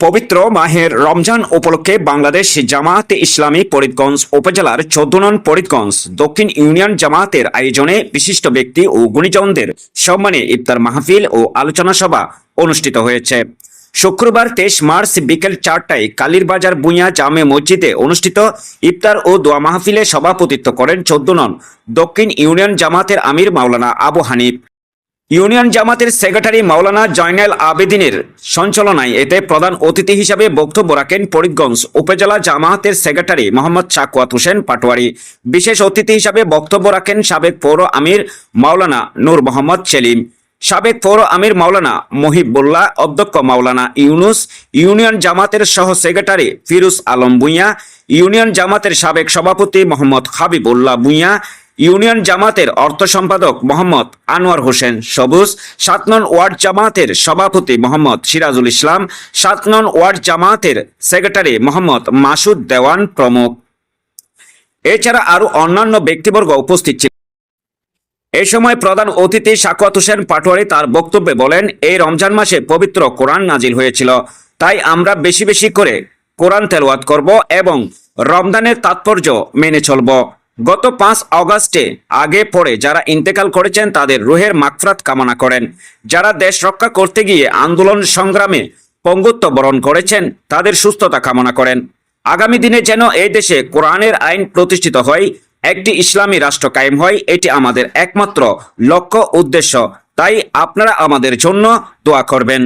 পবিত্র মাহের রমজান উপলক্ষে বাংলাদেশ জামায়াতে ইসলামী ফরিদগঞ্জ উপজেলার চোদ্দ নং ফরিদগঞ্জ দক্ষিণ ইউনিয়ন জামায়াতের আয়োজনে বিশিষ্ট ব্যক্তি ও গুণীজনদের সম্মানে ইফতার মাহফিল ও আলোচনা সভা অনুষ্ঠিত হয়েছে। শুক্রবার তেইশ মার্চ বিকেল চারটায় কালীরবাজার বুইয়া জামে মসজিদে অনুষ্ঠিত ইফতার ও দোয়া মাহফিলে সভাপতিত্ব করেন চোদ্দ নং দক্ষিণ ইউনিয়ন জামাতের আমির মাওলানা আবু হানিফ। ইউনিয়ন জামাতের সেক্রেটারি মাওলানা জয়নাল আবেদিনের সঞ্চালনায় এতে প্রধান অতিথি হিসাবে বক্তব্য রাখেন ফরিদগঞ্জ উপজেলা জামায়াতের সেক্রেটারি মোহাম্মদ চাকুয়াত হোসেন পাটোয়ারি। বিশেষ অতিথি হিসাবে বক্তব্য রাখেন সাবেক পৌর আমির মাওলানা নূর মোহাম্মদ সেলিম। সাবেক পৌর আমির মাওলানা মহিবুল্লাহ, অধ্যক্ষ মাওলানা ইউনুস, ইউনিয়ন জামাতের সহ সেক্রেটারি ফিরুজ আলম ভুঁইয়া, ইউনিয়ন জামাতের সাবেক সভাপতি মোহাম্মদ হাবিবুল্লাহ ভুঁইয়া ইউনিয়ন জামাতের অর্থ সম্পাদক মোহাম্মদ আনোয়ার হোসেন সবুজ, সাত নং ওয়ার্ড জামাতের সভাপতি মোহাম্মদ সিরাজুল ইসলাম, সাত নং ওয়ার্ড জামাতের সেক্রেটারি মোহাম্মদ মাসুদ দেওয়ান প্রমুখ। এছাড়া আরও অন্যান্য ব্যক্তিবর্গ উপস্থিত ছিলেন এ সময় প্রধান অতিথি সাকুয়াত হোসেন পাটোয়ারি তার বক্তব্যে বলেন, এই রমজান মাসে পবিত্র কোরআন নাজিল হয়েছিল। তাই আমরা বেশি বেশি করে কোরআন তেলাওয়াত করব এবং রমজানের তাৎপর্য মেনে চলব। গত পাঁচ অগাস্টে আগে পরে যারা ইন্তেকাল করেছেন তাদের রুহের মাগফরাত কামনা করেন। যারা দেশ রক্ষা করতে গিয়ে আন্দোলন সংগ্রামে পঙ্গুত্ব বরণ করেছেন, তাদের সুস্থতা কামনা করেন। আগামী দিনে যেন এই দেশে কোরআনের আইন প্রতিষ্ঠিত হয়, একটি ইসলামী রাষ্ট্র কায়েম হয়, এটি আমাদের একমাত্র লক্ষ্য উদ্দেশ্য। তাই আপনারা আমাদের জন্য দোয়া করবেন।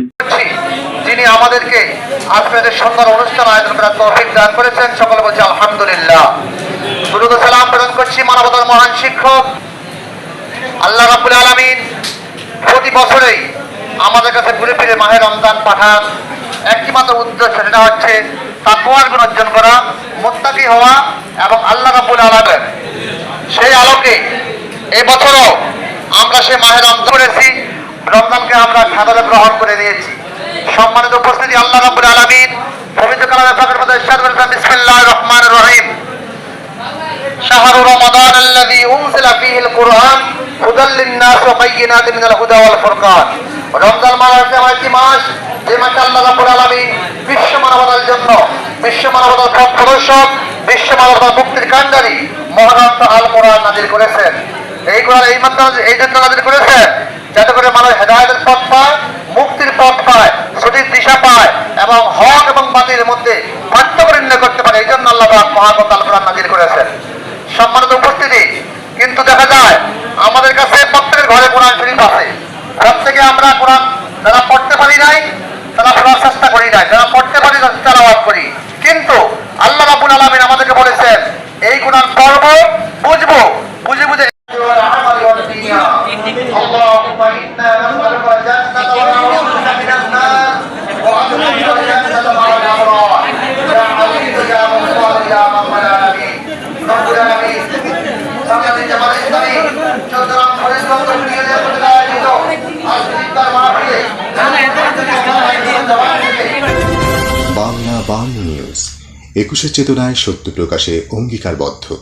যিনি আমাদেরকে আপনাদের সুন্দর অনুষ্ঠান আয়োজন করার তৌফিক দান করেছেন, সকলে বলছি আলহামদুলিল্লাহ। করছি মানবতার মহান শিক্ষক, আল্লাহ রাব্বুল আলামিন প্রতি বছরেই আমাদের কাছে ঘুরে ফিরে মাহে রমজান পাঠান। একটি মাত্র উদ্দেশ্য সেটা হচ্ছে তাকওয়ার গুণ অর্জন করা, মুত্তাকি হওয়া এবং আল্লাহ রাব্বুল আলামিন সেই আলোকে এবছরও আমরা সে মাহে রমজান করেছি। রমজানকে আমরা সাদরে গ্রহণ করে নিয়েছি। সম্মানিত উপস্থিতি, আল্লাহ রাব্বুল আলামিন পবিত্র কালামে ফাকর মধ্যে ইরশাদ করেছেন, বিসমিল্লাহির রহমানির রহিম। شهر رمضان الذي أنزل فيه القرآن هدى للناس وبينات من الهدى والفرقان রমজান মাস হচ্ছে আমার একটি মাস যে মাসে আল্লাহ রাব্বুল আলামিন বিশ্ব মানবতার জন্য বিশ্ব মানবতার পথ প্রদর্শক বিশ্ব মানবতার মুক্তির কাণ্ডারি মহাগ্রন্থ আল কোরআন নাজিল করেছেন এই কোরআন এই মাত্র এই জন্য নাজিল করেছেন যাতে করে মানুষ হেদায়তের পথ পায় মুক্তির পথ পায় সঠিক দিশা পায় এবং হক এবং বাতিলের মধ্যে পার্থক্য নির্ণয় করতে পারে এই জন্য আল্লাহ পাক মহাগ্রন্থ শরীফ আছে প্রত্যেকে আমরা কোরআন যারা পড়তে পারি নাই তারা পড়ার চেষ্টা করি নাই যারা পড়তে পারি তারা তেলাওয়াত করি কিন্তু আল্লাহ রাব্বুল আলামিন আমাদেরকে বলেছেন এই কোরআন পড়ব বুঝবো বুঝে বুঝে اللهم إنا نسألك الجنة ونعوذ بك من النار وأدخلنا الجنة مع الأبرار يا عزيز يا غفار يا رب العالمين رب العالمين বাংলাদেশ জামাত ইসলামী চট্টগ্রাম ফরিদগঞ্জ বাংলা নিউজ। একুশের চেতনায় সত্য প্রকাশে অঙ্গীকারবদ্ধ।